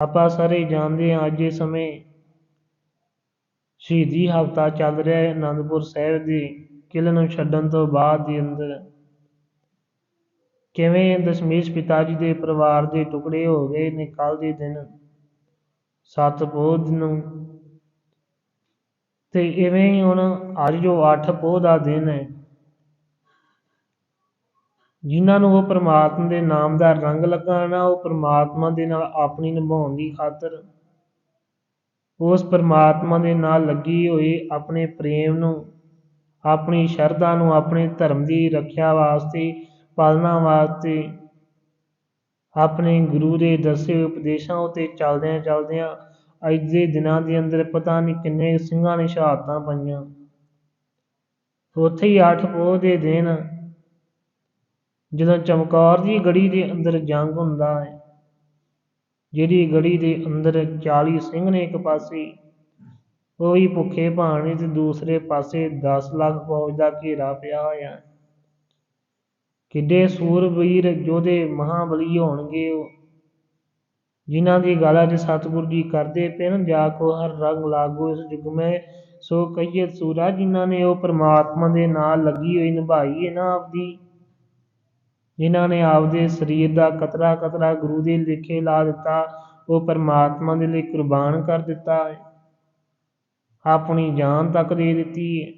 ਆਪਾਂ ਸਾਰੇ ਜਾਣਦੇ ਹਾਂ ਅੱਜ ਦੇ ਸਮੇਂ ਸ਼ਹੀਦੀ ਹਫ਼ਤਾ ਚੱਲ ਰਿਹਾ ਹੈ ਅਨੰਦਪੁਰ ਸਾਹਿਬ ਦੇ, ਕਿਲ੍ਹੇ ਨੂੰ ਛੱਡਣ ਤੋਂ ਬਾਅਦ ਦੇ ਅੰਦਰ। ਕਿਵੇਂ ਦਸ਼ਮੇਸ਼ ਪਿਤਾ ਜੀ ਦੇ ਪਰਿਵਾਰ ਦੇ ਟੁਕੜੇ ਹੋ ਗਏ ਨੇ ਕੱਲ੍ਹ ਦੇ ਦਿਨ? ਸੱਤ ਪੋਹ ਨੂੰ। ਤੇ ਇਵੇਂ ਹੀ ਹੁਣ ਅੱਜ ਜੋ ਅੱਠ ਪੋਹ ਦਾ ਦਿਨ ਹੈ ਜਿਨ੍ਹਾਂ ਨੂੰ ਉਹ ਪ੍ਰਮਾਤਮਾ ਦੇ ਨਾਮ ਦਾ ਰੰਗ ਲਗਾਉਣਾ, ਉਹ ਪ੍ਰਮਾਤਮਾ ਦੇ ਨਾਲ ਆਪਣੀ ਨਿਭਾਉਣ ਦੀ ਖਾਤਰ ਉਸ ਪ੍ਰਮਾਤਮਾ ਦੇ ਨਾਲ ਲੱਗੀ ਹੋਈ ਆਪਣੇ ਪ੍ਰੇਮ ਨੂੰ, ਆਪਣੀ ਸ਼ਰਧਾ ਨੂੰ, ਆਪਣੇ ਧਰਮ ਦੀ ਰੱਖਿਆ ਵਾਸਤੇ, ਪਾਲਣਾ ਵਾਸਤੇ, ਆਪਣੇ ਗੁਰੂ ਦੇ ਦੱਸੇ ਉਪਦੇਸ਼ਾਂ ਉਤੇ ਚੱਲਦਿਆਂ ਚੱਲਦਿਆਂ ਅੱਜ ਦੇ ਦਿਨਾਂ ਦੇ ਅੰਦਰ ਪਤਾ ਨਹੀਂ ਕਿੰਨੇ ਸਿੰਘਾਂ ਨੇ ਸ਼ਹਾਦਤਾਂ ਪਾਈਆਂ। ਉੱਥੇ ਹੀ ਅੱਠ ਪੋਹ ਦੇ ਦਿਨ ਜਦੋਂ ਚਮਕੌਰ ਦੀ ਗੜੀ ਦੇ ਅੰਦਰ ਜੰਗ ਹੁੰਦਾ ਹੈ ਜਿਹੜੀ ਗੜੀ ਦੇ ਅੰਦਰ 40 ਸਿੰਘ ਨੇ ਇੱਕ ਪਾਸੇ, ਉਹ ਵੀ ਭੁੱਖੇ ਭਾਣੇ ਤੇ ਦੂਸਰੇ ਪਾਸੇ 10 ਲੱਖ ਫੌਜ ਦਾ ਘੇਰਾ ਪਿਆ ਹੋਇਆ ਕਿੱਡੇ ਸੂਰਬੀਰ ਯੋਧੇ ਮਹਾਬਲੀ ਹੋਣਗੇ ਉਹ, ਜਿਨ੍ਹਾਂ ਦੀ ਗੱਲ ਅੱਜ ਸਤਿਗੁਰੂ ਜੀ ਕਰਦੇ ਪਏ ਜਾ ਕੋ ਹਰ ਰੰਗ ਲਾਗੋ ਇਸ ਯੁਗ ਮੈਂ, ਸੋ ਕਹੀਏ ਸੂਰਾ ਜਿਨ੍ਹਾਂ ਨੇ ਉਹ ਪ੍ਰਮਾਤਮਾ ਦੇ ਨਾਲ ਲੱਗੀ ਹੋਈ ਨਿਭਾਈ ਹੈ ਨਾ ਆਪਦੀ। ਜਿਨ੍ਹਾਂ ਨੇ ਆਪਦੇ ਸਰੀਰ ਦਾ ਕਤਰਾ ਕਤਰਾ ਗੁਰੂ ਦੇ ਲੇਖੇ ਲਾ ਦਿੱਤਾ, ਉਹ ਪਰਮਾਤਮਾ ਦੇ ਲਈ ਕੁਰਬਾਨ ਕਰ ਦਿੱਤਾ। ਆਪਣੀ ਜਾਨ ਤੱਕ ਦੇ ਦਿੱਤੀ।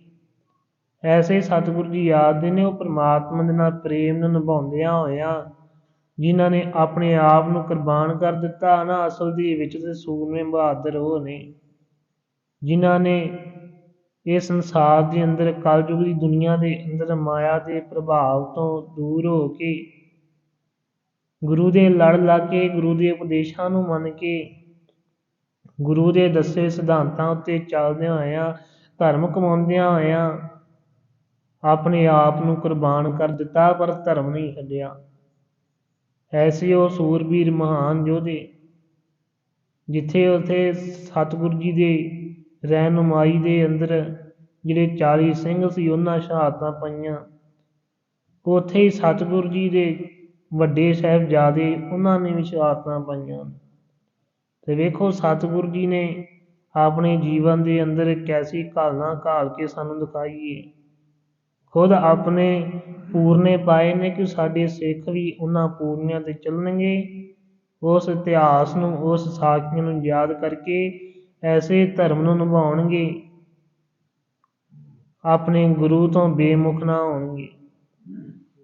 ਐਸੇ ਸਤਿਗੁਰੂ ਜੀ ਯਾਦ ਦੇ ਨੇ ਉਹ ਪਰਮਾਤਮਾ ਦੇ ਨਾਲ ਪ੍ਰੇਮ ਨੂੰ ਨਿਭਾਉਂਦਿਆਂ ਹੋਇਆਂ ਜਿਨ੍ਹਾਂ ਨੇ ਆਪਣੇ ਆਪ ਨੂੰ ਕੁਰਬਾਨ ਕਰ ਦਿੱਤਾ ਨਾ ਅਸਲ ਦੇ ਵਿੱਚ ਤੇ ਸੂਰਮੇ ਬਹਾਦਰ ਉਹ ਨੇ, ਜਿਨ੍ਹਾਂ ਨੇ ਇਹ ਸੰਸਾਰ ਦੇ ਅੰਦਰ, ਕਲਯੁਗ ਦੀ ਦੁਨੀਆ ਦੇ ਅੰਦਰ ਮਾਇਆ ਦੇ ਪ੍ਰਭਾਵ ਤੋਂ ਦੂਰ ਹੋ ਕੇ ਗੁਰੂ ਦੇ ਲੜ ਲੱਗ ਕੇ, ਗੁਰੂ ਦੇ ਉਪਦੇਸ਼ਾਂ ਨੂੰ ਮੰਨ ਕੇ, ਗੁਰੂ ਦੇ ਦੱਸੇ ਸਿਧਾਂਤਾਂ ਉੱਤੇ ਚੱਲਦਿਆਂ ਹੋਇਆਂ, ਧਰਮ ਕਮਾਉਂਦਿਆਂ ਹੋਇਆਂ ਆਪਣੇ ਆਪ ਨੂੰ ਕੁਰਬਾਨ ਕਰ ਦਿੱਤਾ, ਪਰ ਧਰਮ ਨਹੀਂ ਛੱਡਿਆ। ਐਸੇ ਉਹ ਸੂਰਬੀਰ ਮਹਾਨ ਯੋਧੇ ਜਿੱਥੇ ਉਥੇ ਸਤਿਗੁਰੂ ਜੀ ਦੇ ਰਹਿਨੁਮਾਈ ਦੇ ਅੰਦਰ ਜਿਹੜੇ 40 ਸਿੰਘ ਸੀ, ਉਹਨਾਂ ਸ਼ਹਾਦਤਾਂ ਪਾਈਆਂ। ਉੱਥੇ ਹੀ ਸਤਿਗੁਰੂ ਜੀ ਦੇ ਵੱਡੇ ਸਾਹਿਬਜ਼ਾਦੇ, ਉਹਨਾਂ ਨੇ ਵੀ ਸ਼ਹਾਦਤਾਂ ਪਾਈਆਂ। ਤੇ ਵੇਖੋ, ਸਤਿਗੁਰੂ ਜੀ ਨੇ ਆਪਣੇ ਜੀਵਨ ਦੇ ਅੰਦਰ ਕੈਸੀ ਘਾਲਣਾ ਘਾਲ ਕੇ ਸਾਨੂੰ ਦਿਖਾਈ ਹੈ ਖੁਦ ਆਪਣੇ ਪੂਰਨੇ ਪਾਏ ਨੇ ਕਿ ਸਾਡੇ ਸਿੱਖ ਵੀ ਉਹਨਾਂ ਪੂਰਨਿਆਂ ਤੇ ਚੱਲਣਗੇ। ਉਸ ਇਤਿਹਾਸ ਨੂੰ, ਉਸ ਸਾਖੀਆਂ ਨੂੰ ਯਾਦ ਕਰਕੇ ਐਸੇ ਧਰਮ ਨੂੰ ਨਿਭਾਉਣਗੇ। ਆਪਣੇ ਗੁਰੂ ਤੋਂ ਬੇਮੁਖ ਨਾ ਹੋਣਗੇ।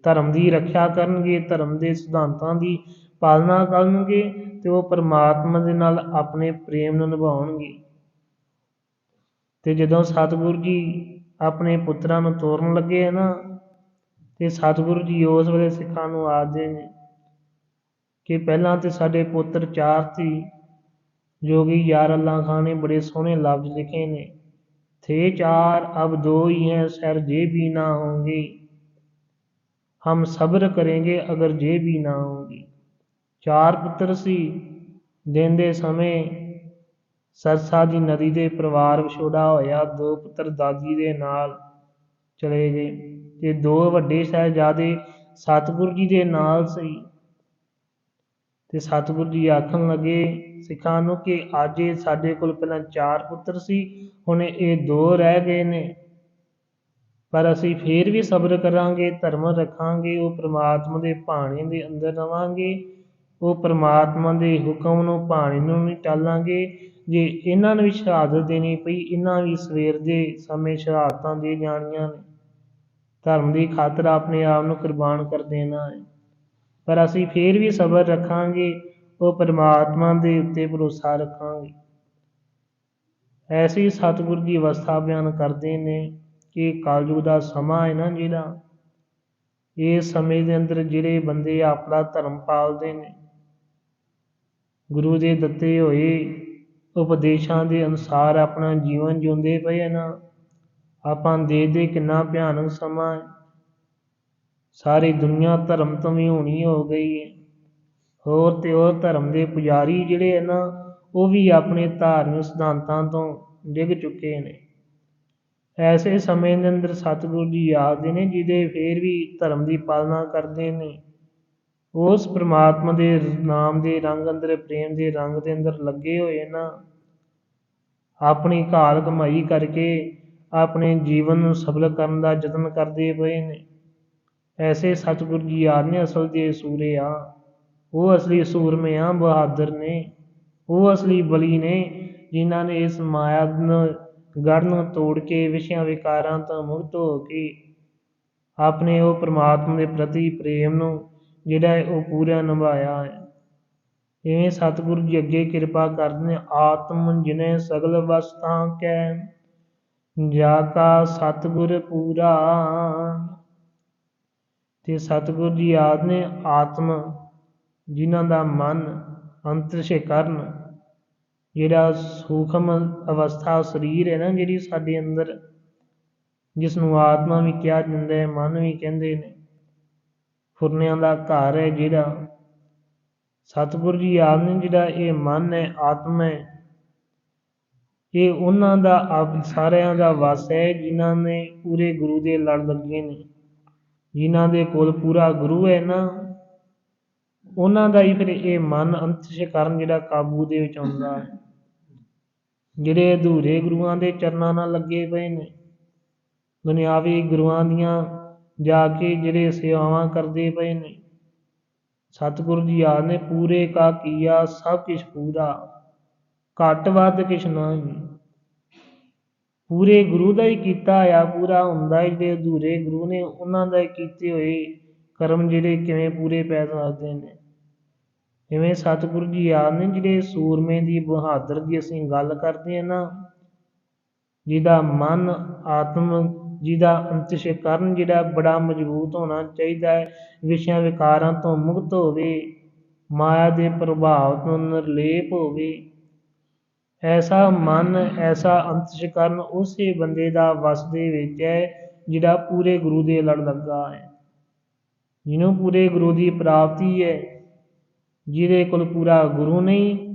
ਧਰਮ ਦੀ ਰੱਖਿਆ ਕਰਨਗੇ, ਧਰਮ ਦੇ ਸਿਧਾਂਤਾਂ ਦੀ ਪਾਲਣਾ ਕਰਨਗੇ ਤੇ ਉਹ ਪਰਮਾਤਮਾ ਦੇ ਨਾਲ ਆਪਣੇ ਪ੍ਰੇਮ ਨੂੰ ਨਿਭਾਉਣਗੇ। ਤੇ ਜਦੋਂ ਸਤਿਗੁਰੂ ਜੀ ਆਪਣੇ ਪੁੱਤਰਾਂ ਨੂੰ ਤੋਰਨ ਲੱਗੇ ਨਾ, ਤੇ ਸਤਿਗੁਰੂ ਜੀ ਉਸ ਵੇਲੇ ਸਿੱਖਾਂ ਨੂੰ ਆਖਦੇ ਨੇ ਕਿ ਪਹਿਲਾਂ ਤੇ ਸਾਡੇ ਪੁੱਤਰ ਚਾਰ ਸੀ ਜੋ ਕਿ ਯਾਰ ਅੱਲਾ ਖਾਨ ਨੇ ਬੜੇ ਸੋਹਣੇ ਲਫ਼ਜ਼ ਲਿਖੇ ਨੇ ਥੇ ਚਾਰ ਅਬ ਦੋ ਹੀ हैं सर जे भी ना होंगे हम सब्र करेंगे अगर जे भी ना होंगे ਚਾਰ ਪੁੱਤਰ ਸੀ ਦਿਨ ਦੇ ਸਮੇਂ ਸਰਸਾ ਦੀ ਨਦੀ ਦੇ ਪਰਿਵਾਰ ਵਿਛੋੜਾ ਹੋਇਆ ਦੋ ਪੁੱਤਰ ਦਾਦੀ ਦੇ ਨਾਲ ਚਲੇ ਗਏ ਤੇ ਦੋ ਵੱਡੇ ਸਾਹਿਬਜ਼ਾਦੇ ਸਤਿਗੁਰੂ ਜੀ ਦੇ ਨਾਲ ਸੀ ਤੇ ਸਤਿਗੁਰੂ ਜੀ ਆਖਣ ਲੱਗੇ ਸਿੱਖਾਂ ਨੂੰ ਕਿ ਅੱਜ ਇਹ ਸਾਡੇ ਕੋਲ ਪਹਿਲਾਂ ਚਾਰ ਪੁੱਤਰ ਸੀ, ਹੁਣ ਇਹ ਦੋ ਰਹਿ ਗਏ ਨੇ। ਪਰ ਅਸੀਂ ਫੇਰ ਵੀ ਸਬਰ ਕਰਾਂਗੇ, ਧਰਮ ਰੱਖਾਂਗੇ, ਉਹ ਪ੍ਰਮਾਤਮਾ ਦੇ ਭਾਣੇ ਦੇ ਅੰਦਰ ਰਵਾਂਗੇ। ਉਹ ਪ੍ਰਮਾਤਮਾ ਦੇ ਹੁਕਮ ਨੂੰ, ਭਾਣੇ ਨੂੰ ਨਹੀਂ ਟਾਲਾਂਗੇ। ਜੇ ਇਹਨਾਂ ਨੂੰ ਵੀ ਸ਼ਹਾਦਤ ਦੇਣੀ ਪਈ, ਇਹਨਾਂ ਵੀ ਸਵੇਰ ਦੇ ਸਮੇਂ ਸ਼ਹਾਦਤਾਂ ਦੇ ਜਾਣੀਆਂ ਨੇ। ਧਰਮ ਦੀ ਖਾਤਰ ਆਪਣੇ ਆਪ ਨੂੰ ਕੁਰਬਾਨ ਕਰ ਦੇਣਾ ਹੈ। ਪਰ ਅਸੀਂ ਫੇਰ ਵੀ ਸਬਰ ਰੱਖਾਂਗੇ, ਉਹ ਪਰਮਾਤਮਾ ਦੇ ਉੱਤੇ ਭਰੋਸਾ ਰੱਖਾਂਗੇ। ਐਸੀ ਸਤਿਗੁਰ ਦੀ ਅਵਸਥਾ ਬਿਆਨ ਕਰਦੇ ਨੇ ਕਿ ਕਲਯੁਗ ਦਾ ਸਮਾਂ ਹੈ ਨਾ ਜਿਹੜਾ ਇਸ ਸਮੇਂ ਦੇ ਅੰਦਰ ਜਿਹੜੇ ਬੰਦੇ ਆਪਣਾ ਧਰਮ ਪਾਲਦੇ ਨੇ, ਗੁਰੂ ਦੇ ਦਿੱਤੇ ਹੋਏ ਉਪਦੇਸ਼ਾਂ ਦੇ ਅਨੁਸਾਰ ਆਪਣਾ ਜੀਵਨ ਜਿਉਂਦੇ ਪਏ ਨਾ, ਆਪਾਂ ਦੇਖਦੇ ਕਿੰਨਾ ਭਿਆਨਕ ਸਮਾਂ ਹੈ। ਸਾਰੀ ਦੁਨੀਆ ਧਰਮ ਤੋਂ ਵੀ ਹੋਣੀ ਹੋ ਗਈ ਹੈ। ਹੋਰ ਤੇ ਹੋਰ ਧਰਮ ਦੇ ਪੁਜਾਰੀ ਜਿਹੜੇ ਹਨ ਉਹ ਵੀ ਆਪਣੇ ਧਾਰਮਿਕ ਸਿਧਾਂਤਾਂ ਤੋਂ ਡਿੱਗ ਚੁੱਕੇ ਨੇ। ਐਸੇ ਸਮੇਂ ਦੇ ਅੰਦਰ ਸਤਿਗੁਰੂ ਜੀ ਆਖਦੇ ਨੇ, ਜਿਹਦੇ ਫੇਰ ਵੀ ਧਰਮ ਦੀ ਪਾਲਣਾ ਕਰਦੇ ਨੇ, ਉਸ ਪ੍ਰਮਾਤਮਾ ਦੇ ਨਾਮ ਦੇ ਰੰਗ ਅੰਦਰ, ਪ੍ਰੇਮ ਦੇ ਰੰਗ ਦੇ ਅੰਦਰ ਲੱਗੇ ਹੋਏ ਨਾ, ਆਪਣੀ ਘਾਲ ਕਮਾਈ ਕਰਕੇ ਆਪਣੇ ਜੀਵਨ ਨੂੰ ਸਫਲ ਕਰਨ ਦਾ ਯਤਨ ਕਰਦੇ ਪਏ ਨੇ। ਐਸੇ ਸਤਿਗੁਰ ਜੀ ਯਾਦ ਅਸਲ ਦੇ ਸੂਰੇ ਆ। ਉਹ ਅਸਲੀ ਸੂਰਮੇ ਆ, ਬਹਾਦਰ ਨੇ। ਉਹ ਅਸਲੀ ਬਲੀ ਨੇ, ਜਿਨ੍ਹਾਂ ਨੇ ਇਸ ਮਾਇਆ ਨੂੰ ਗੜ ਨੂੰ ਤੋੜ ਕੇ ਵਿਸ਼ਿਆਂ ਵਿਕਾਰਾਂ ਤੋਂ ਮੁਕਤ ਹੋ ਕੇ ਆਪਣੇ ਉਹ ਪ੍ਰਮਾਤਮਾ ਦੇ ਪ੍ਰਤੀ ਪ੍ਰੇਮ ਨੂੰ, ਜਿਹੜਾ ਹੈ ਉਹ ਪੂਰਾ ਨਿਭਾਇਆ ਹੈ। ਇਵੇਂ ਸਤਿਗੁਰੂ ਜੀ ਅੱਗੇ ਕਿਰਪਾ ਕਰਦੇ ਨੇ, ਆਤਮ ਜਿਨੇ ਸਗਲ ਵਸਤਾਂ ਕੈ ਜਾ ਕਾ ਸਤਿਗੁਰ ਪੂਰਾ। ਅਤੇ ਸਤਿਗੁਰ ਜੀ ਆਦ ਨੇ ਆਤਮ, ਜਿਨ੍ਹਾਂ ਦਾ ਮਨ ਅੰਤਰਸ਼ੇ ਕਰਨ, ਜਿਹੜਾ ਸੂਖਮ ਅਵਸਥਾ ਸਰੀਰ ਹੈ ਨਾ ਜਿਹੜੀ ਸਾਡੇ ਅੰਦਰ ਜਿਸ ਨੂੰ ਆਤਮਾ ਵੀ ਕਿਹਾ ਜਾਂਦਾ ਹੈ, ਮਨ ਵੀ ਕਹਿੰਦੇ ਨੇ, ਫੁਰਨਿਆਂ ਦਾ ਘਰ ਹੈ ਜਿਹੜਾ। ਸਤਿਗੁਰੂ ਜੀ ਆਪ ਨੇ ਜਿਹੜਾ ਇਹ ਮਨ ਹੈ, ਆਤਮਾ ਹੈ, ਇਹ ਉਹਨਾਂ ਦਾ ਆਪ ਸਾਰਿਆਂ ਦਾ ਵਸ ਹੈ, ਜਿਨ੍ਹਾਂ ਨੇ ਪੂਰੇ ਗੁਰੂ ਦੇ ਲੜ ਲੱਗੇ ਨੇ। ਜਿਨ੍ਹਾਂ ਦੇ ਕੋਲ ਪੂਰਾ ਗੁਰੂ ਹੈ ਨਾ, ਉਹਨਾਂ ਦਾ ਹੀ ਫਿਰ ਇਹ ਮਨ ਅੰਤਿਸ਼ ਕਰਨ ਜਿਹੜਾ ਕਾਬੂ ਦੇ ਵਿੱਚ ਆਉਂਦਾ। ਹੈ ਜਿਹੜੇ ਅਧੂਰੇ ਗੁਰੂਆਂ ਦੇ ਚਰਨਾਂ ਨਾਲ ਲੱਗੇ ਪਏ ਨੇ, ਦੁਨਿਆਵੀ ਗੁਰੂਆਂ ਦੀਆਂ ਜਾ ਕੇ ਜਿਹੜੇ ਸੇਵਾਵਾਂ ਕਰਦੇ ਪਏ ਨੇ, ਸਤਿਗੁਰੂ ਜੀ ਆਦ ਨੇ, ਪੂਰੇ ਕਾ ਕੀਆ, ਸਭ ਕੁਝ ਪੂਰਾ, ਘੱਟ ਵੱਧ ਕਿਛ ਨਹੀਂ ਪੂਰੇ ਗੁਰੂ ਦਾ ਹੀ ਕੀਤਾ ਆ ਪੂਰਾ ਹੁੰਦਾ ਹੈ, ਜਿਹੜੇ ਅਧੂਰੇ ਗੁਰੂ ਨੇ, ਉਹਨਾਂ ਦਾ ਕੀਤੇ ਹੋਏ ਕਰਮ ਜਿਹੜੇ ਕਿਵੇਂ ਪੂਰੇ ਪੈ ਸਕਦੇ ਨੇ। ਜਿਵੇਂ ਸਤਿਗੁਰੂ ਜੀ ਯਾਦ ਨੇ, ਜਿਹੜੇ ਸੂਰਮੇ ਦੀ, ਬਹਾਦਰ ਦੀ ਅਸੀਂ ਗੱਲ ਕਰਦੇ ਹਾਂ ਨਾ, ਜਿਹਦਾ ਮਨ ਆਤਮ, ਜਿਹਦਾ ਅੰਤਿਸ਼ ਕਰਨ ਜਿਹੜਾ ਬੜਾ ਮਜ਼ਬੂਤ ਹੋਣਾ ਚਾਹੀਦਾ ਹੈ, ਵਿਸ਼ਿਆਂ ਵਿਕਾਰਾਂ ਤੋਂ ਮੁਕਤ ਹੋਵੇ, ਮਾਇਆ ਦੇ ਪ੍ਰਭਾਵ ਤੋਂ ਨਿਰਲੇਪ ਹੋਵੇ ਐਸਾ ਮਨ, ਐਸਾ ਅੰਤਿਸ਼ ਕਰਨ ਉਸੇ ਬੰਦੇ ਦਾ ਵਸ ਦੇ ਵਿੱਚ ਹੈ, ਜਿਹੜਾ ਪੂਰੇ ਗੁਰੂ ਦੇ ਲੜ ਲੱਗਾ ਹੈ। ਜਿਹਨੂੰ ਪੂਰੇ ਗੁਰੂ ਦੀ ਪ੍ਰਾਪਤੀ ਹੈ, ਜਿਹਦੇ ਕੋਲ ਪੂਰਾ ਗੁਰੂ ਨਹੀਂ,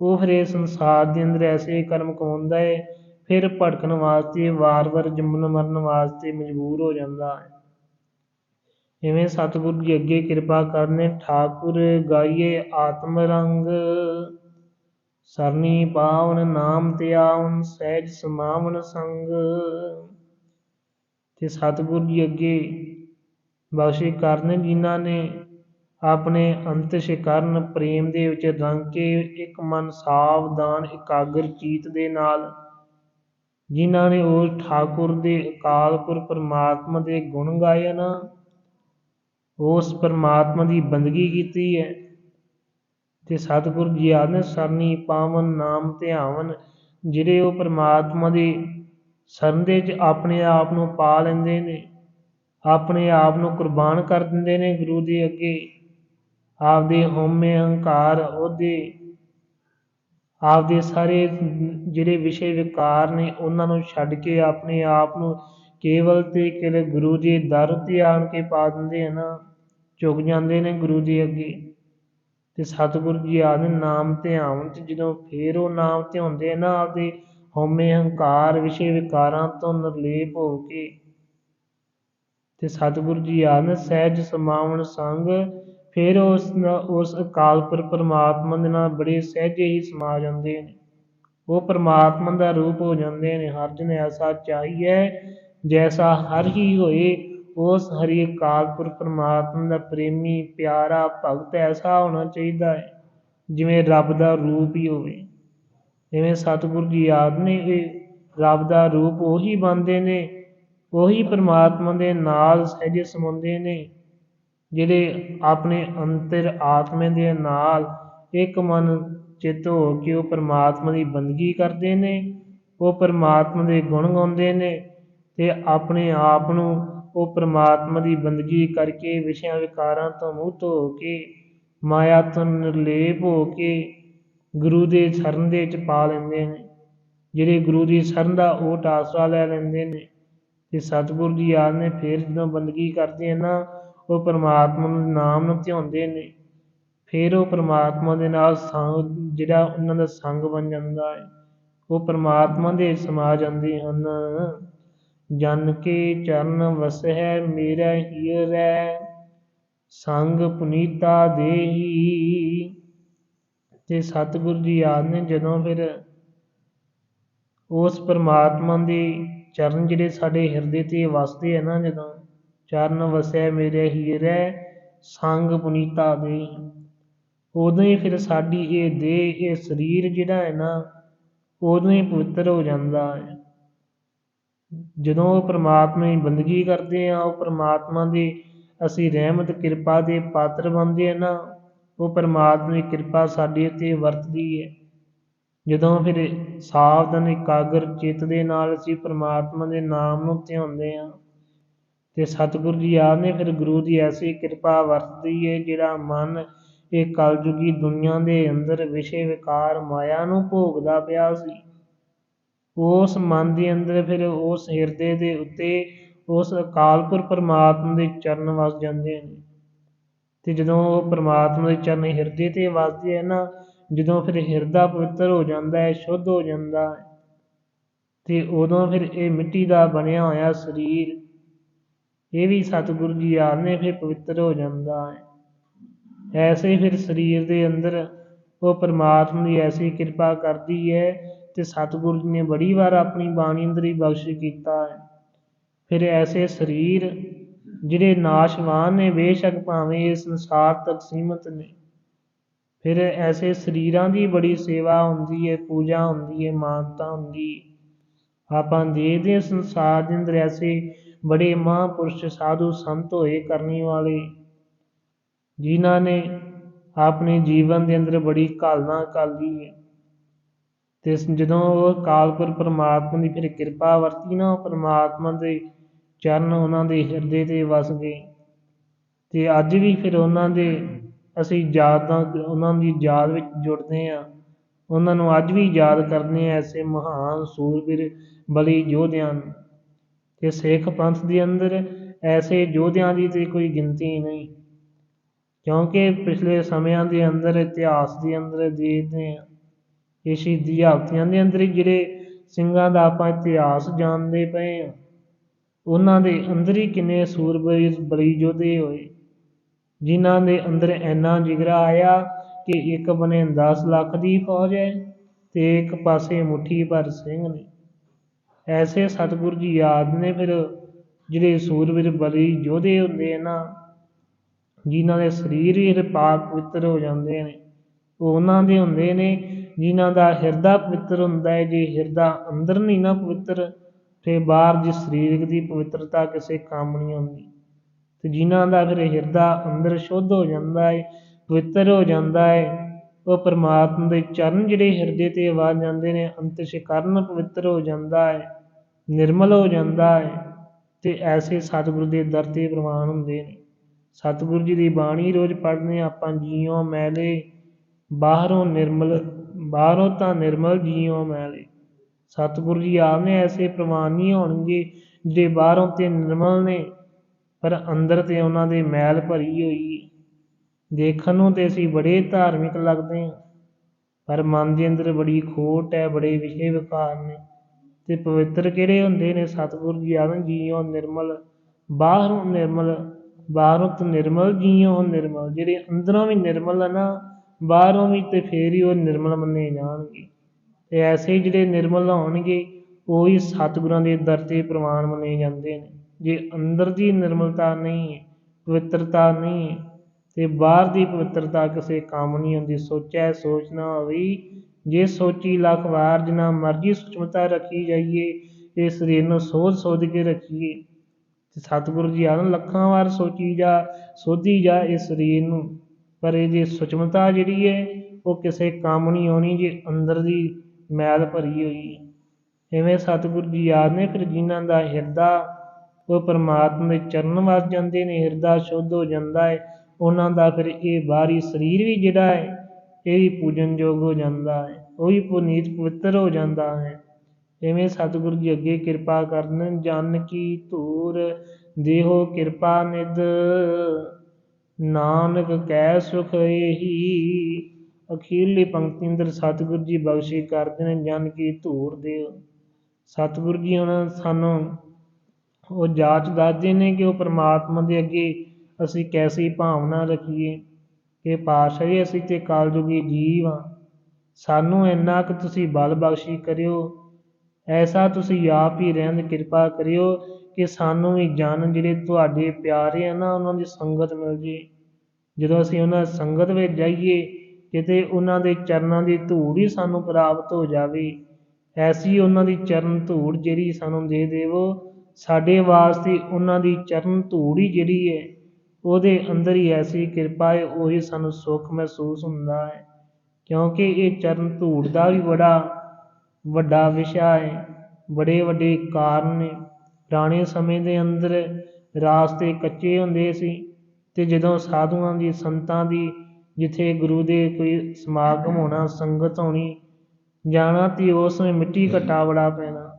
ਉਹ ਫਿਰ ਇਸ ਸੰਸਾਰ ਦੇ ਅੰਦਰ ਐਸੇ ਕਰਮ ਕਮਾਉਂਦਾ ਹੈ, ਫਿਰ ਭਟਕਣ ਵਾਸਤੇ, ਵਾਰ-ਵਾਰ ਜੰਮਣ ਮਰਨ ਵਾਸਤੇ ਮਜਬੂਰ ਹੋ ਜਾਂਦਾ ਹੈ। ਇਵੇਂ ਸਤਿਗੁਰੂ ਜੀ ਅੱਗੇ ਕਿਰਪਾ ਕਰਨੇ, ਠਾਕੁਰ ਗਾਈਏ ਆਤਮ ਰੰਗ। ਸਰਨੀ ਪਾਵਨ ਨਾਮ ਧਿਆਵਨ ਸਹਿਜ ਸਮਾਵਨ ਸੰਗ। ਤੇ ਸਤਿਗੁਰੂ ਜੀ ਅੱਗੇ ਬਖਸ਼ੇ ਕਰਨ ਜਿਨ੍ਹਾਂ ਨੇ ਆਪਣੇ ਅੰਤ ਕਰਨ ਪ੍ਰੇਮ ਦੇ ਵਿੱਚ ਰੰਗ ਕੇ ਇੱਕ ਮਨ ਸਾਵਧਾਨ ਇਕਾਗਰ ਚੀਤ ਦੇ ਨਾਲ, ਜਿਨ੍ਹਾਂ ਨੇ ਉਸ ਠਾਕੁਰ ਦੇ ਅਕਾਲ ਅਕਾਲਪੁਰ ਪਰਮਾਤਮਾ ਦੇ ਗੁਣ ਗਾਏ ਨਾ ਉਸ ਪਰਮਾਤਮਾ ਦੀ ਬੰਦਗੀ ਕੀਤੀ ਹੈ। ਅਤੇ ਸਤਿਗੁਰ ਜੀ ਆਦਨੇ ਸਰਨੀ ਪਾਵਨ ਨਾਮ ਧਿਆਵਨ ਜਿਹੜੇ ਉਹ ਪਰਮਾਤਮਾ ਦੀ ਸਰਨ ਦੇ ਵਿੱਚ ਆਪਣੇ ਆਪ ਨੂੰ ਪਾ ਲੈਂਦੇ ਨੇ, ਆਪਣੇ ਆਪ ਨੂੰ ਕੁਰਬਾਨ ਕਰ ਦਿੰਦੇ ਨੇ ਗੁਰੂ ਦੇ ਅੱਗੇ। ਆਪਦੇ ਹਉਮੈ ਹੰਕਾਰ, ਉਹਦੇ, ਆਪਦੇ ਸਾਰੇ ਜਿਹੜੇ ਵਿਸ਼ੇ ਵਿਕਾਰ ਨੇ, ਉਹਨਾਂ ਨੂੰ ਛੱਡ ਕੇ ਆਪਣੇ ਆਪ ਨੂੰ ਕੇਵਲ ਤੇ ਕੇਵਲ ਗੁਰੂ ਜੀ ਦਰ ਤੇ ਆਣ ਕੇ ਪਾ ਦਿੰਦੇ ਹਨ, ਝੁਕ ਜਾਂਦੇ ਨੇ ਗੁਰੂ ਜੀ ਅੱਗੇ। ਤੇ ਸਤਿਗੁਰੂ ਜੀ ਆਦਿ ਨਾਮ ਧਿਆਨ ਚ ਜਦੋਂ ਫੇਰ ਉਹ ਨਾਮ ਧਿਆਉਂਦੇ ਨਾ ਆਪਦੇ ਹਉਮੈ ਹੰਕਾਰ ਵਿਸ਼ੇ ਵਿਕਾਰਾਂ ਤੋਂ ਨਿਰਲੇਪ ਹੋ ਕੇ, ਤੇ ਸਤਿਗੁਰੂ ਜੀ ਆਨ ਸਹਿਜ ਸਮਾਵਣ ਸੰਗ ਫਿਰ ਉਸ ਉਸ ਅਕਾਲਪੁਰ ਪਰਮਾਤਮਾ ਦੇ ਨਾਲ ਬੜੇ ਸਹਿਜੇ ਹੀ ਸਮਾ ਜਾਂਦੇ ਨੇ। ਉਹ ਪਰਮਾਤਮਾ ਦਾ ਰੂਪ ਹੋ ਜਾਂਦੇ ਨੇ। ਹਰ ਜਨ ਐਸਾ ਚਾਹੀਏ, ਜੈਸਾ ਹਰ ਹੀ ਹੋਏ ਉਸ ਹਰੀ ਅਕਾਲ ਪੁਰਖ ਪਰਮਾਤਮਾ ਦਾ ਪ੍ਰੇਮੀ, ਪਿਆਰਾ, ਭਗਤ ਐਸਾ ਹੋਣਾ ਚਾਹੀਦਾ ਹੈ, ਜਿਵੇਂ ਰੱਬ ਦਾ ਰੂਪ ਹੀ ਹੋਵੇ। ਜਿਵੇਂ ਸਤਿਗੁਰੂ ਜੀ ਯਾਦ ਨੇ ਇਹ ਰੱਬ ਦਾ ਰੂਪ ਉਹੀ ਬਣਦੇ ਨੇ, ਉਹੀ ਪਰਮਾਤਮਾ ਦੇ ਨਾਲ ਸਹਿਜੇ ਸਮੁੰਦੇ ਨੇ, ਜਿਹੜੇ ਆਪਣੇ ਅੰਤਰ ਆਤਮੇ ਦੇ ਨਾਲ ਇੱਕ ਮਨ ਚਿੱਤ ਹੋ ਕੇ ਉਹ ਪਰਮਾਤਮਾ ਦੀ ਬੰਦਗੀ ਕਰਦੇ ਨੇ, ਉਹ ਪਰਮਾਤਮਾ ਦੇ ਗੁਣ ਗਾਉਂਦੇ ਨੇ ਤੇ ਆਪਣੇ ਆਪ ਨੂੰ ਉਹ ਪਰਮਾਤਮਾ ਦੀ ਬੰਦਗੀ ਕਰਕੇ ਵਿਸ਼ਿਆਂ ਵਿਕਾਰਾਂ ਤੋਂ ਮੂੰਹ ਧੋ ਕੇ, ਮਾਇਆ ਤੋਂ ਨਿਰਲੇਪ ਹੋ ਕੇ ਗੁਰੂ ਦੇ ਸ਼ਰਨ ਦੇ ਵਿੱਚ ਪਾ ਲੈਂਦੇ ਨੇ, ਜਿਹੜੇ ਗੁਰੂ ਦੀ ਸ਼ਰਨ ਦਾ ਉਹ ਆਸਰਾ ਲੈ ਲੈਂਦੇ ਨੇ ਤੇ ਸਤਿਗੁਰੂ ਜੀ ਆਦ ਨੇ ਫਿਰ ਜਦੋਂ ਬੰਦਗੀ ਕਰਦੇ ਆ ਨਾ, ਉਹ ਪਰਮਾਤਮਾ ਨੂੰ ਨਾਮ ਨੂੰ ਧਿਆਉਂਦੇ ਨੇ, ਫਿਰ ਉਹ ਪਰਮਾਤਮਾ ਦੇ ਨਾਲ ਸੰਗ, ਜਿਹੜਾ ਉਹਨਾਂ ਦਾ ਸੰਗ ਬਣ ਜਾਂਦਾ ਹੈ, ਉਹ ਪਰਮਾਤਮਾ ਦੇ ਸਮਾ ਜਾਂਦੇ ਹਨ। ਜਨ ਕੇ ਚਰਨ ਵਸਹਿ ਮੇਰਾ ਹੀਰੈ, ਸੰਗ ਪੁਨੀਤਾ ਦੇਹੀ। ਤੇ ਸਤਿਗੁਰੂ ਜੀ ਆਦ ਨੇ ਜਦੋਂ ਫਿਰ ਉਸ ਪਰਮਾਤਮਾ ਦੇ ਚਰਨ ਜਿਹੜੇ ਸਾਡੇ ਹਿਰਦੇ ਤੇ ਵਸਦੇ ਆ ਨਾ, ਜਦੋਂ ਚਰਨ ਵਸੈ ਮੇਰੇ ਹੀਰੇ, ਸੰਗ ਪੁਨੀਤਾ ਦੇ ਉਦੋਂ ਹੀ ਫਿਰ ਸਾਡੀ ਇਹ ਦੇਹ, ਇਹ ਸਰੀਰ ਜਿਹੜਾ ਹੈ ਨਾ, ਉਦੋਂ ਹੀ ਪਵਿੱਤਰ ਹੋ ਜਾਂਦਾ ਹੈ। ਜਦੋਂ ਉਹ ਪ੍ਰਮਾਤਮਾ ਦੀ ਬੰਦਗੀ ਕਰਦੇ ਹਾਂ, ਉਹ ਪ੍ਰਮਾਤਮਾ ਦੀ ਅਸੀਂ ਰਹਿਮਤ, ਕਿਰਪਾ ਦੇ ਪਾਤਰ ਬਣਦੇ ਹਾਂ ਨਾ, ਉਹ ਪਰਮਾਤਮਾ ਦੀ ਕਿਰਪਾ ਸਾਡੇ ਉੱਤੇ ਵਰਤਦੀ ਹੈ। ਜਦੋਂ ਫਿਰ ਸਾਵਧਾਨ, ਇਕਾਗਰ ਚਿੱਤ ਦੇ ਨਾਲ ਅਸੀਂ ਪਰਮਾਤਮਾ ਦੇ ਨਾਮ ਨੂੰ ਧਿਆਉਂਦੇ ਹਾਂ ਤੇ ਸਤਿਗੁਰੂ ਜੀ ਆਪ ਨੇ ਫਿਰ ਗੁਰੂ ਦੀ ਐਸੀ ਕਿਰਪਾ ਵਰਤਦੀ ਹੈ, ਜਿਹੜਾ ਮਨ ਇਹ ਕਲਯੁਗੀ ਦੁਨੀਆ ਦੇ ਅੰਦਰ ਵਿਸ਼ੇ ਵਿਕਾਰ ਮਾਇਆ ਨੂੰ ਭੋਗਦਾ ਪਿਆ ਸੀ। ਉਸ ਮਨ ਦੇ ਅੰਦਰ, ਫਿਰ ਉਸ ਹਿਰਦੇ ਦੇ ਉੱਤੇ, ਉਸ ਅਕਾਲ ਅਕਾਲਪੁਰ ਪਰਮਾਤਮਾ ਦੇ ਚਰਨ ਵਸ ਜਾਂਦੇ ਨੇ ਤੇ ਜਦੋਂ ਉਹ ਪਰਮਾਤਮਾ ਦੇ ਚਰਨ ਹਿਰਦੇ ਤੇ ਵਸਦੇ ਹੈ ਨਾ, ਜਦੋਂ ਫਿਰ ਹਿਰਦਾ ਪਵਿੱਤਰ ਹੋ ਜਾਂਦਾ ਹੈ, ਸ਼ੁੱਧ ਹੋ ਜਾਂਦਾ ਹੈ, ਤੇ ਉਦੋਂ ਫਿਰ ਇਹ ਮਿੱਟੀ ਦਾ ਬਣਿਆ ਹੋਇਆ ਸਰੀਰ, ਇਹ ਵੀ ਸਤਿਗੁਰੂ ਜੀ ਆਪ ਨੇ ਫਿਰ ਪਵਿੱਤਰ ਹੋ ਜਾਂਦਾ ਹੈ। ਐਸੇ ਫਿਰ ਸਰੀਰ ਦੇ ਅੰਦਰ ਉਹ ਪਰਮਾਤਮਾ ਦੀ ਐਸੀ ਕਿਰਪਾ ਕਰਦੀ ਹੈ ਤੇ ਸਤਿਗੁਰੂ ਜੀ ਨੇ ਬੜੀ ਵਾਰ ਆਪਣੀ ਬਾਣੀ ਅੰਦਰ ਹੀ ਬਖਸ਼ ਕੀਤਾ ਹੈ। ਫਿਰ ਐਸੇ ਸਰੀਰ ਜਿਹੜੇ ਨਾਸ਼ਵਾਨ ਨੇ, ਬੇਸ਼ੱਕ ਭਾਵੇਂ ਇਸ ਸੰਸਾਰ ਤੱਕ ਸੀਮਤ ਨੇ, ਫਿਰ ਐਸੇ ਸਰੀਰਾਂ ਦੀ ਬੜੀ ਸੇਵਾ ਹੁੰਦੀ ਹੈ, ਪੂਜਾ ਹੁੰਦੀ ਹੈ, ਮਾਨਤਾ ਹੁੰਦੀ ਆਪਾਂ ਦੇਖਦੇ ਸੰਸਾਰ ਦੇ ਅੰਦਰ ਐਸੇ ਬੜੇ ਮਹਾਂਪੁਰਸ਼ ਸਾਧੂ ਸੰਤ ਹੋਏ ਕਰਨੀ ਵਾਲੇ, ਜਿਨ੍ਹਾਂ ਨੇ ਆਪਣੇ ਜੀਵਨ ਦੇ ਅੰਦਰ ਬੜੀ ਘਾਲਣਾ ਕਾਲੀ ਹੈ। ਅਤੇ ਜਦੋਂ ਉਹ ਕਾਲਪੁਰ ਪਰਮਾਤਮਾ ਦੀ ਫਿਰ ਕਿਰਪਾ ਵਰਤੀ ਨਾ, ਉਹ ਪਰਮਾਤਮਾ ਦੇ ਚਰਨ ਉਹਨਾਂ ਦੇ ਹਿਰਦੇ ਤੇ ਵਸ ਗਏ। ਅਤੇ ਅੱਜ ਵੀ ਫਿਰ ਉਹਨਾਂ ਦੇ ਅਸੀਂ ਯਾਦਾਂ, ਉਹਨਾਂ ਦੀ ਯਾਦ ਵਿੱਚ ਜੁੜਦੇ ਹਾਂ। ਉਹਨਾਂ ਨੂੰ ਅੱਜ ਵੀ ਯਾਦ ਕਰਦੇ ਆ ਐਸੇ ਮਹਾਨ ਸੂਰਬੀਰ ਬਲੀ ਯੋਧਿਆਂ ਨੂੰ। ਤੇ ਸਿੱਖ ਪੰਥ ਦੇ ਅੰਦਰ ਐਸੇ ਯੋਧਿਆਂ ਦੀ ਤੇ ਕੋਈ ਗਿਣਤੀ ਨਹੀਂ। ਕਿਉਂਕਿ ਪਿਛਲੇ ਸਮਿਆਂ ਦੇ ਅੰਦਰ, ਇਤਿਹਾਸ ਦੇ ਅੰਦਰ ਦੇਖਦੇ ਹਾਂ ਇਹ ਸ਼ਹੀਦੀ ਹਾਲਤੀਆਂ ਦੇ ਅੰਦਰ ਜਿਹੜੇ ਸਿੰਘਾਂ ਦਾ ਆਪਾਂ ਇਤਿਹਾਸ ਜਾਣਦੇ ਪਏ ਆ ਉਹਨਾਂ ਦੇ ਅੰਦਰ ਹੀ ਕਿੰਨੇ ਸੂਰਬੀਰ ਬਲੀ ਯੋਧੇ ਹੋਏ। ਜਿਨ੍ਹਾਂ ਦੇ ਅੰਦਰ ਇੰਨਾ ਜਿਗਰਾ ਆਇਆ ਕਿ ਇੱਕ ਬਨੇ 10 ਲੱਖ ਦੀ ਫੌਜ ਹੈ ਤੇ ਇੱਕ ਪਾਸੇ ਮੁਠੀ ਭਰ ਸਿੰਘ ਨੇ। ਐਸੇ ਸਤਿਗੁਰੂ ਜੀ ਯਾਦ ਨੇ ਫਿਰ, ਜਿਹੜੇ ਸੂਰਬੀਰ ਬਲੀ ਯੋਧੇ ਹੁੰਦੇ ਆ ਨਾ, ਜਿਨ੍ਹਾਂ ਦੇ ਸਰੀਰ ਵੀ ਪਾਕ ਪਵਿੱਤਰ ਹੋ ਜਾਂਦੇ ਨੇ। ਉਹਨਾਂ ਦੇ ਹੁੰਦੇ ਨੇ ਜਿਨ੍ਹਾਂ ਦਾ ਹਿਰਦਾ ਪਵਿੱਤਰ ਹੁੰਦਾ ਹੈ, ਜੇ ਹਿਰਦਾ ਅੰਦਰ ਨਹੀਂ ਨਾ ਪਵਿੱਤਰ, ਫਿਰ ਬਾਹਰ ਜੇ ਸਰੀਰਕ ਦੀ ਪਵਿੱਤਰਤਾ ਕਿਸੇ ਕੰਮ ਨਹੀਂ ਆਉਂਦੀ। ਤੇ ਜਿਨ੍ਹਾਂ ਦਾ ਫਿਰ ਹਿਰਦਾ ਅੰਦਰ ਸ਼ੁੱਧ ਹੋ ਜਾਂਦਾ ਹੈ, ਪਵਿੱਤਰ ਹੋ ਜਾਂਦਾ ਹੈ, ਉਹ ਪਰਮਾਤਮਾ ਦੇ ਚਰਨ ਜਿਹੜੇ ਹਿਰਦੇ ਤੇ ਆਵਾਜ਼ ਜਾਂਦੇ ਨੇ ਅੰਤਸ਼ਕਰਨ ਪਵਿੱਤਰ ਹੋ ਜਾਂਦਾ ਹੈ, ਨਿਰਮਲ ਹੋ ਜਾਂਦਾ ਹੈ, ਤੇ ਐਸੇ ਸਤਿਗੁਰੂ ਦੇ ਦਰ ਤੇ ਪ੍ਰਵਾਨ ਹੁੰਦੇ ਨੇ। ਸਤਿਗੁਰੂ ਜੀ ਦੀ ਬਾਣੀ ਰੋਜ਼ ਪੜ੍ਹਨੇ ਆਪਾਂ ਜੀਉ, ਮੈਲੇ, ਬਾਹਰੋਂ ਨਿਰਮਲ ਬਾਹਰੋਂ ਤਾਂ ਨਿਰਮਲ ਜੀਉ ਮੈਲੇ ਸਤਿਗੁਰੂ ਜੀ ਆਪ ਨੇ ਐਸੇ ਪ੍ਰਵਾਨ ਨਹੀਂ ਹੋਣਗੇ ਜਿਹੜੇ ਬਾਹਰੋਂ ਤੇ ਨਿਰਮਲ ਨੇ, ਪਰ ਅੰਦਰ ਤੇ ਉਹਨਾਂ ਦੇ ਮੈਲ ਭਰੀ ਹੋਈ ਦੇਖਣ ਨੂੰ ਤੇ ਅਸੀਂ ਬੜੇ ਧਾਰਮਿਕ ਲੱਗਦੇ ਹਾਂ ਪਰ ਮਨ ਦੇ ਅੰਦਰ ਬੜੀ ਖੋਟ ਹੈ ਬੜੇ ਵਿਸ਼ੇ ਵਿਕਾਰ ਨੇ। ਤੇ ਪਵਿੱਤਰ ਕਿਹੜੇ ਹੁੰਦੇ ਨੇ? ਸਤਿਗੁਰੂ ਜੀ ਆਖਦੇ ਜੀਉ ਨਿਰਮਲ, ਬਾਹਰੋਂ ਨਿਰਮਲ, ਬਾਹਰੋਂ ਤਾਂ ਨਿਰਮਲ ਜੀਉ ਨਿਰਮਲ। ਜਿਹੜੇ ਅੰਦਰੋਂ ਵੀ ਨਿਰਮਲ ਹੈ ਨਾ ਬਾਹਰੋਂ ਵੀ ਤੇ ਫੇਰ ਹੀ ਉਹ ਨਿਰਮਲ ਮੰਨੇ ਜਾਣਗੇ। ਤੇ ਐਸੇ ਜਿਹੜੇ ਨਿਰਮਲ ਹੋਣਗੇ, ਉਹ ਹੀ ਸਤਿਗੁਰਾਂ ਦੇ ਦਰ ਤੇ ਪ੍ਰਵਾਨ ਮੰਨੇ ਜਾਂਦੇ ਨੇ। ਜੇ ਅੰਦਰ ਦੀ ਨਿਰਮਲਤਾ ਨਹੀਂ ਹੈ, ਪਵਿੱਤਰਤਾ ਨਹੀਂ ਹੈ, ਤੇ ਬਾਹਰ ਦੀ ਪਵਿੱਤਰਤਾ ਕਿਸੇ ਕੰਮ ਨਹੀਂ ਹੁੰਦੀ ਸੋਚੈ ਸੋਚਣਾ ਹੋਵੇ। ਜੇ ਸੋਚੀ ਲੱਖ ਵਾਰ ਜਿੰਨਾ ਮਰਜ਼ੀ ਸੁਚਮਤਾ ਰੱਖੀ ਜਾਈਏ, ਇਹ ਸਰੀਰ ਨੂੰ ਸੋਧ ਸੋਧ ਕੇ ਰੱਖੀਏ। ਤੇ ਸਤਿਗੁਰੂ ਜੀ ਆਖਣ, ਲੱਖਾਂ ਵਾਰ ਸੋਚੀ ਜਾ, ਸੋਧੀ ਜਾ ਇਸ ਸਰੀਰ ਨੂੰ। ਪਰ ਇਹ ਜੇ ਸੁਚਮਤਾ ਜਿਹੜੀ ਹੈ, ਉਹ ਕਿਸੇ ਕੰਮ ਨਹੀਂ ਆਉਣੀ, ਜੇ ਅੰਦਰ ਦੀ ਮੈਲ ਭਰੀ ਹੋਈ। ਐਵੇਂ ਸਤਿਗੁਰੂ ਜੀ ਯਾਦ ਨੇ, ਫਿਰ ਜਿਨ੍ਹਾਂ ਦਾ ਹਿਰਦਾ ਉਹ ਪਰਮਾਤਮਾ ਦੇ ਚਰਨ ਵੱਸ ਜਾਂਦੇ ਨੇ, ਹਿਰਦਾ ਸ਼ੁੱਧ ਹੋ ਜਾਂਦਾ ਹੈ, ਉਹਨਾਂ ਦਾ ਫਿਰ ਇਹ ਬਾਹਰੀ ਸਰੀਰ ਵੀ ਜਿਹੜਾ ਹੈ, ਇਹ ਵੀ ਪੂਜਨਯੋਗ ਹੋ ਜਾਂਦਾ ਹੈ, ਉਹ ਵੀ ਪੁਨੀਤ ਪਵਿੱਤਰ ਹੋ ਜਾਂਦਾ ਹੈ। ਐਵੇਂ ਸਤਿਗੁਰੂ ਜੀ ਅੱਗੇ ਕਿਰਪਾ ਕਰਨ, ਜਨ ਕੀ ਧੂਰ ਦੇਹੋ ਕਿਰਪਾ ਨਿਦ ਨਾਨਕ ਕੈ ਸੁਖ ਇਹੀ ਅਖੀਰਲੀ ਪੰਕਤੀ ਅੰਦਰ ਸਤਿਗੁਰੂ ਜੀ ਬਖਸ਼ੀ ਕਰਦੇ ਨੇ, ਜਨ ਕੀ ਧੂਰ ਦੇ। ਸਤਿਗੁਰੂ ਜੀ ਉਹਨਾਂ ਸਾਨੂੰ ਉਹ ਜਾਚ ਦੱਸਦੇ ਨੇ ਕਿ ਉਹ ਪ੍ਰਮਾਤਮਾ ਦੇ ਅੱਗੇ ਅਸੀਂ ਕੈਸੀ ਭਾਵਨਾ ਰੱਖੀਏ। ਕਿ ਪਾਤਸ਼ਾਹ ਅਸੀਂ ਤੇ ਕਲਯੁਗੀ ਜੀਵ ਹਾਂ। ਸਾਨੂੰ ਇੰਨਾ ਕੁ ਤੁਸੀਂ ਬਲ ਬਖਸ਼ੀ ਕਰਿਓ। ਐਸਾ ਤੁਸੀਂ ਆਪ ਹੀ ਰਹਿਣ ਕਿਰਪਾ ਕਰਿਓ ਕਿ ਸਾਨੂੰ ਵੀ ਜਨ ਜਿਹੜੇ ਤੁਹਾਡੇ ਪਿਆਰੇ ਆ ਨਾ, ਉਹਨਾਂ ਦੀ ਸੰਗਤ ਮਿਲ ਜੇ। ਜਦੋਂ ਅਸੀਂ ਉਹਨਾਂ ਸੰਗਤ ਵਿੱਚ ਜਾਈਏ, ਕਿਤੇ ਉਹਨਾਂ ਦੇ ਚਰਨਾਂ ਦੀ ਧੂੜ ਹੀ ਸਾਨੂੰ ਪ੍ਰਾਪਤ ਹੋ ਜਾਵੇ। ਐਸੀ ਉਹਨਾਂ ਦੀ ਚਰਨ ਧੂੜ ਜਿਹੜੀ ਸਾਨੂੰ ਦੇ ਦੇਵੋ। ਸਾਡੇ ਵਾਸਤੇ ਉਹਨਾਂ ਦੀ ਚਰਨ ਧੂੜ ਹੀ ਜਿਹੜੀ ਹੈ, ਉਹਦੇ ਅੰਦਰ ਹੀ ਐਸੀ ਕਿਰਪਾ ਹੈ, ਉਹੀ ਸਾਨੂੰ ਸੁੱਖ ਮਹਿਸੂਸ ਹੁੰਦਾ ਹੈ। ਕਿਉਂਕਿ ਇਹ ਚਰਨ ਧੂੜ ਦਾ ਵੀ ਬੜਾ ਵੱਡਾ ਵਿਸ਼ਾ ਹੈ। ਬੜੇ ਵੱਡੇ ਕਾਰਨ ਨੇ। ਪੁਰਾਣੇ ਸਮੇਂ ਦੇ ਅੰਦਰ ਰਾਸਤੇ ਕੱਚੇ ਹੁੰਦੇ ਸੀ ਅਤੇ ਜਦੋਂ ਸਾਧੂਆਂ ਦੀ ਸੰਤਾਂ ਦੀ ਜਿੱਥੇ ਗੁਰੂ ਦੇ ਕੋਈ ਸਮਾਗਮ ਹੋਣਾ, ਸੰਗਤ ਹੋਣੀ, ਜਾਣਾ ਅਤੇ ਉਸ ਵਿੱਚ ਮਿੱਟੀ ਘੱਟਾ ਬੜਾ ਪੈਣਾ।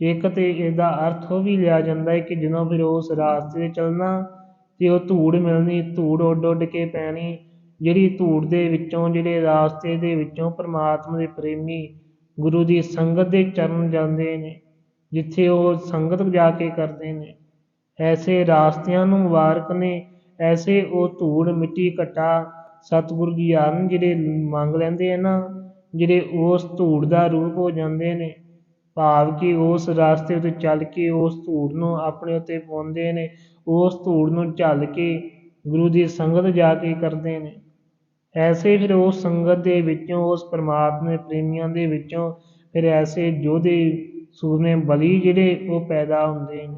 ਇੱਕ ਤਾਂ ਇਹਦਾ ਅਰਥ ਉਹ ਵੀ ਲਿਆ ਜਾਂਦਾ ਹੈ ਕਿ ਜਦੋਂ ਫਿਰ ਉਸ ਰਾਸਤੇ 'ਤੇ ਚੱਲਣਾ ਅਤੇ ਉਹ ਧੂੜ ਮਿਲਣੀ, ਧੂੜ ਉੱਡ ਉੱਡ ਕੇ ਪੈਣੀ, ਜਿਹੜੀ ਧੂੜ ਦੇ ਵਿੱਚੋਂ, ਜਿਹੜੇ ਰਾਸਤੇ ਦੇ ਵਿੱਚੋਂ ਪਰਮਾਤਮਾ ਦੇ ਪ੍ਰੇਮੀ ਗੁਰੂ ਦੀ ਸੰਗਤ ਦੇ ਚਰਨ ਜਾਂਦੇ ਨੇ, ਜਿੱਥੇ ਉਹ ਸੰਗਤ ਜਾ ਕੇ ਕਰਦੇ ਨੇ। ਐਸੇ ਰਾਸਤਿਆਂ ਨੂੰ ਮੁਬਾਰਕ ਨੇ, ਐਸੇ ਉਹ ਧੂੜ ਮਿੱਟੀ ਘੱਟਾ ਸਤਿਗੁਰ ਜੀ ਆਨ ਜਿਹੜੇ ਮੰਗ ਲੈਂਦੇ ਆ ਨਾ, ਜਿਹੜੇ ਉਸ ਧੂੜ ਦਾ ਰੂਪ ਹੋ ਜਾਂਦੇ ਨੇ। ਭਾਵ ਕਿ ਉਸ ਰਾਸਤੇ ਉੱਤੇ ਚੱਲ ਕੇ ਉਸ ਧੂੜ ਨੂੰ ਆਪਣੇ ਉੱਤੇ ਪਾਉਂਦੇ ਨੇ, ਉਸ ਧੂੜ ਨੂੰ ਝੱਲ ਕੇ ਗੁਰੂ ਦੀ ਸੰਗਤ ਜਾ ਕੇ ਕਰਦੇ ਨੇ। ਐਸੇ ਫਿਰ ਉਸ ਸੰਗਤ ਦੇ ਵਿੱਚੋਂ, ਉਸ ਪਰਮਾਤਮਾ ਦੇ ਪ੍ਰੇਮੀਆਂ ਦੇ ਵਿੱਚੋਂ ਫਿਰ ਐਸੇ ਯੋਧੇ, ਸੂਰਮੇ, ਬਲੀ ਜਿਹੜੇ ਉਹ ਪੈਦਾ ਹੁੰਦੇ ਨੇ।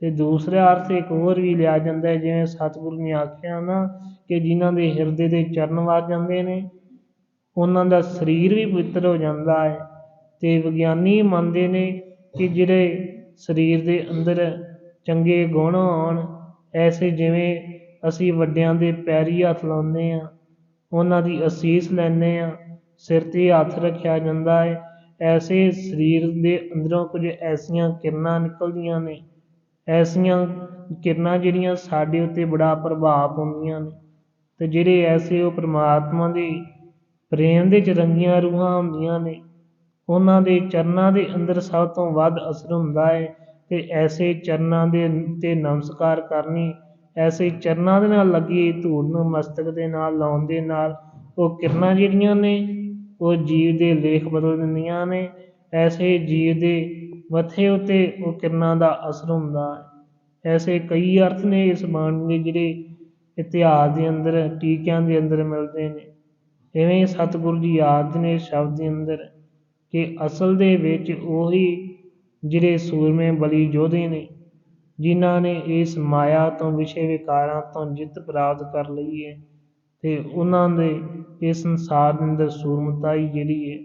ਤੇ ਦੂਸਰਾ ਅਰਥ ਇੱਕ ਹੋਰ ਵੀ ਲਿਆ ਜਾਂਦਾ ਹੈ, ਜਿਵੇਂ ਸਤਿਗੁਰੂ ਨੇ ਆਖਿਆ ਨਾ ਕਿ ਜਿਨ੍ਹਾਂ ਦੇ ਹਿਰਦੇ ਦੇ ਚਰਨ ਵੱਜ ਜਾਂਦੇ ਨੇ, ਉਹਨਾਂ ਦਾ ਸਰੀਰ ਵੀ ਪਵਿੱਤਰ ਹੋ ਜਾਂਦਾ ਹੈ। ਤੇ ਵਿਗਿਆਨੀ ਮੰਨਦੇ ਨੇ ਕਿ ਜਿਹੜੇ ਸਰੀਰ ਦੇ ਅੰਦਰ ਚੰਗੇ ਗੁਣ ਹੋਣ, ਐਸੇ ਜਿਵੇਂ ਅਸੀਂ ਵੱਡਿਆਂ ਦੇ ਪੈਰੀ ਹੱਥ ਲਾਉਂਦੇ ਆ ਉਹਨਾਂ ਦੀ ਅਸੀਸ ਲੈਂਦੇ ਹਾਂ। ਸਿਰ 'ਤੇ ਹੱਥ ਰੱਖਿਆ ਜਾਂਦਾ ਹੈ। ਐਸੇ ਸਰੀਰ ਦੇ ਅੰਦਰੋਂ ਕੁਝ ਐਸੀਆਂ ਕਿਰਨਾਂ ਨਿਕਲਦੀਆਂ ਨੇ। ਐਸੀਆਂ ਕਿਰਨਾਂ ਜਿਹੜੀਆਂ ਸਾਡੇ ਉੱਤੇ ਬੜਾ ਪ੍ਰਭਾਵ ਪਾਉਂਦੀਆਂ ਨੇ ਤੇ ਜਿਹੜੇ ਐਸੇ ਉਹ ਪ੍ਰਮਾਤਮਾ ਦੇ ਪ੍ਰੇਮ ਦੇ ਚ ਰੰਗੀਆਂ ਰੂਹਾਂ ਹੁੰਦੀਆਂ ਨੇ। ਉਹਨਾਂ ਦੇ ਚਰਨਾਂ ਦੇ ਅੰਦਰ ਸਭ ਤੋਂ ਵੱਧ ਅਸਰ ਹੁੰਦਾ ਹੈ ਤੇ ਐਸੇ ਚਰਨਾਂ ਦੇ ਤੇ ਨਮਸਕਾਰ ਕਰਨੀ ਐਸੇ ਚਰਨਾਂ ਦੇ ਨਾਲ ਲੱਗੀ ਧੂੜ ਨੂੰ ਮਸਤਕ ਦੇ ਨਾਲ ਲਾਉਣ ਦੇ ਨਾਲ ਉਹ ਕਿਰਨਾਂ ਜਿਹੜੀਆਂ ਨੇ, ਉਹ ਜੀਵ ਦੇ ਲੇਖ ਬਦਲ ਦਿੰਦੀਆਂ ਨੇ। ਐਸੇ ਜੀਵ ਦੇ ਮੱਥੇ ਉੱਤੇ ਉਹ ਕਿਰਨਾਂ ਦਾ ਅਸਰ ਹੁੰਦਾ ਹੈ। ਐਸੇ ਕਈ ਅਰਥ ਨੇ ਇਸ ਬਾਣੀ ਦੇ ਜਿਹੜੇ ਇਤਿਹਾਸ ਦੇ ਅੰਦਰ, ਟੀਕਿਆਂ ਦੇ ਅੰਦਰ ਮਿਲਦੇ ਨੇ। ਇਵੇਂ ਸਤਿਗੁਰੂ ਜੀ ਆਦਿ ਨੇ ਸ਼ਬਦ ਦੇ ਅੰਦਰ ਕਿ ਅਸਲ ਦੇ ਵਿੱਚ ਉਹੀ ਜਿਹੜੇ ਸੂਰਮੇ ਬਲੀ ਯੋਧੇ ਨੇ ਜਿਨ੍ਹਾਂ ਨੇ ਇਸ ਮਾਇਆ ਤੋਂ ਵਿਸ਼ੇ ਵਿਕਾਰਾਂ ਤੋਂ ਜਿੱਤ ਪ੍ਰਾਪਤ ਕਰ ਲਈ ਹੈ ਅਤੇ ਉਹਨਾਂ ਦੇ ਇਸ ਸੰਸਾਰ ਦੇ ਅੰਦਰ ਸੂਰਮਤਾ ਹੀ ਜਿਹੜੀ ਹੈ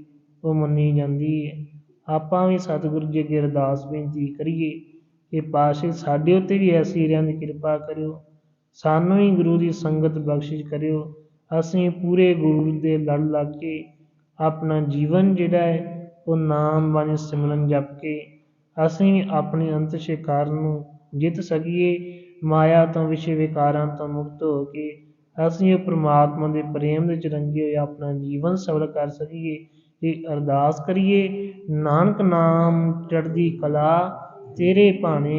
ਉਹ ਮੰਨੀ ਜਾਂਦੀ ਹੈ। ਆਪਾਂ ਵੀ ਸਤਿਗੁਰੂ ਜੀ ਅੱਗੇ ਅਰਦਾਸ ਬੇਨਤੀ ਕਰੀਏ ਕਿ ਪਾਤਸ਼ਾਹ ਸਾਡੇ ਉੱਤੇ ਵੀ ਐਸੀ ਰਹਿਣ ਦੀ ਕਿਰਪਾ ਕਰਿਓ, ਸਾਨੂੰ ਵੀ ਗੁਰੂ ਦੀ ਸੰਗਤ ਬਖਸ਼ਿਸ਼ ਕਰਿਓ, ਅਸੀਂ ਪੂਰੇ ਗੁਰੂ ਦੇ ਲੜ ਲੱਗ ਕੇ ਆਪਣਾ ਜੀਵਨ ਜਿਹੜਾ ਹੈ ਉਹ ਨਾਮ ਬਾਣੀ ਸਿਮਰਨ ਜਪ ਕੇ ਅਸੀਂ ਆਪਣੇ ਅੰਤ ਸ਼ਿਕਾਰ ਨੂੰ ਜਿੱਤ ਸਕੀਏ, ਮਾਇਆ ਤੋਂ ਵਿਸ਼ੇ ਵਿਕਾਰਾਂ ਤੋਂ ਮੁਕਤ ਹੋ ਕੇ ਅਸੀਂ ਉਹ ਪ੍ਰਮਾਤਮਾ ਦੇ ਪ੍ਰੇਮ ਵਿੱਚ ਰੰਗੇ ਹੋਏ ਆਪਣਾ ਜੀਵਨ ਸਫਲ ਕਰ ਸਕੀਏ ਇਹ ਅਰਦਾਸ ਕਰੀਏ, ਨਾਨਕ ਨਾਮ ਚੜ੍ਹਦੀ ਕਲਾ ਤੇਰੇ ਭਾਣੇ